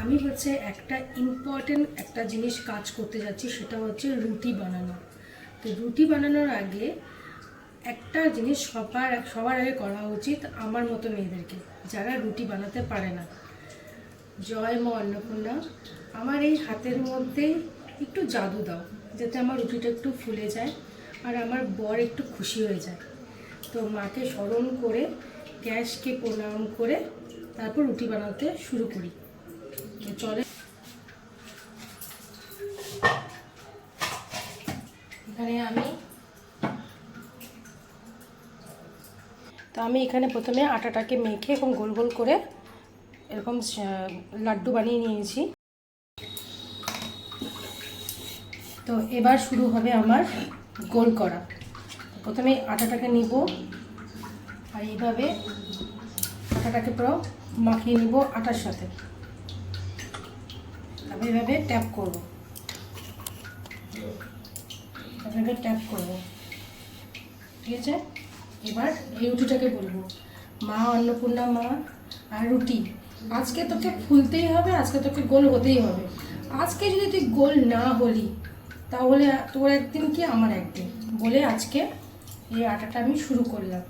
আমি হচ্ছে একটা ইম্পর্টেন্ট একটা জিনিস কাজ করতে যাচ্ছি, সেটা হচ্ছে রুটি বানানো। তো রুটি বানানোর আগে একটা জিনিস সবার সবার আগে করা উচিত আমার মতো মেয়েদেরকে, যারা রুটি বানাতে পারে না। জয় মা অন্নপূর্ণা, আমার এই হাতের মধ্যে একটু জাদু দাও, যাতে আমার রুটিটা একটু ফুলে যায় আর আমার বর একটু খুশি হয়ে যায়। তো মাকে স্মরণ করে গ্যাসকে প্রণাম করে তারপর রুটি বানাতে শুরু করি। তো চলে। এখানে আমি তো আমি এখানে প্রথমে আটাটাকে মেখে এবং গোল গোল করে এরকম লাড্ডু বানিয়ে নিয়েছি। তো এবার শুরু হবে আমার গোল করা। প্রথমে আটাটাকে নিব আর এইভাবে আটাটাকে পুরো মাখিয়ে নিব আটার সাথে। তারপর এইভাবে ট্যাপ করব। এভাবে ট্যাপ করব। ঠিক আছে? এবার এই রুটিটাকে বলব। মা, অন্নপূর্ণা, মা আর রুটি। আজকে তোকে ফুলতেই হবে, আজকে তোকে গোল হতেই হবে। আজকে যদি তুই গোল না হলি, তাহলে তোর একদিন কি, আমার একদিন। বলে আজকে এই আটাটা আমি শুরু করলাম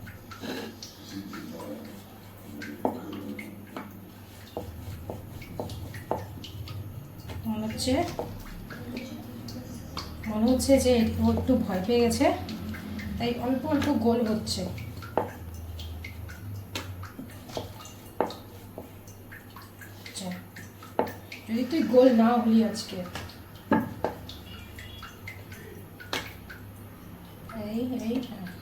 মনে হচ্ছে। মনে হচ্ছে যে ও একটু ভয় পেয়ে গেছে, তাই অল্প অল্প গোল হচ্ছে। আচ্ছা। যদি তুই গোল না হলি আজকে। এই এই হ্যাঁ না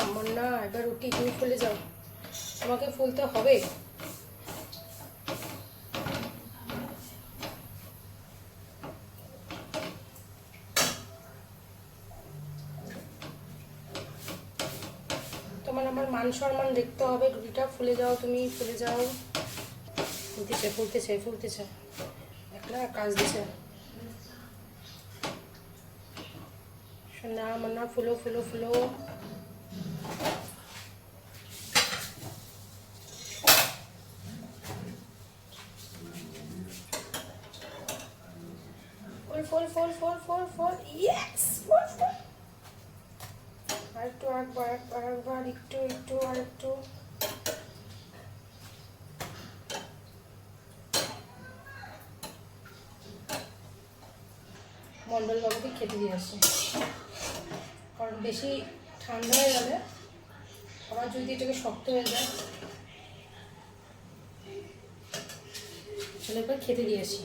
আমার না এবার রুটি তুমি ফুলে যাও। তোমাকে ফুলতে হবে? তোমার আমার মান সম্মান দেখতে হবে, রুটিটা ফুলে যাও তুমি, ফুলে যাও। ফুলতেছে ফুলতেছে ফুলতেছে। একটা কাজ দিছে। সোনা আমার না ফুলো ফুলো। ফুলো, ফুল ফুল ফুল ফুল ফুল ইয়েস ফুল ফুল। আরেকটু একবার একবার একবার একটু একটু, আরেকটু। মন্ডল বাবুকে খেতে দিয়ে আসছে কারণ বেশি ঠান্ডা হয়ে গেলে আবার যদি এটাকে শক্ত হয়ে যায়, তাহলে একবার খেতে দিয়ে আসি।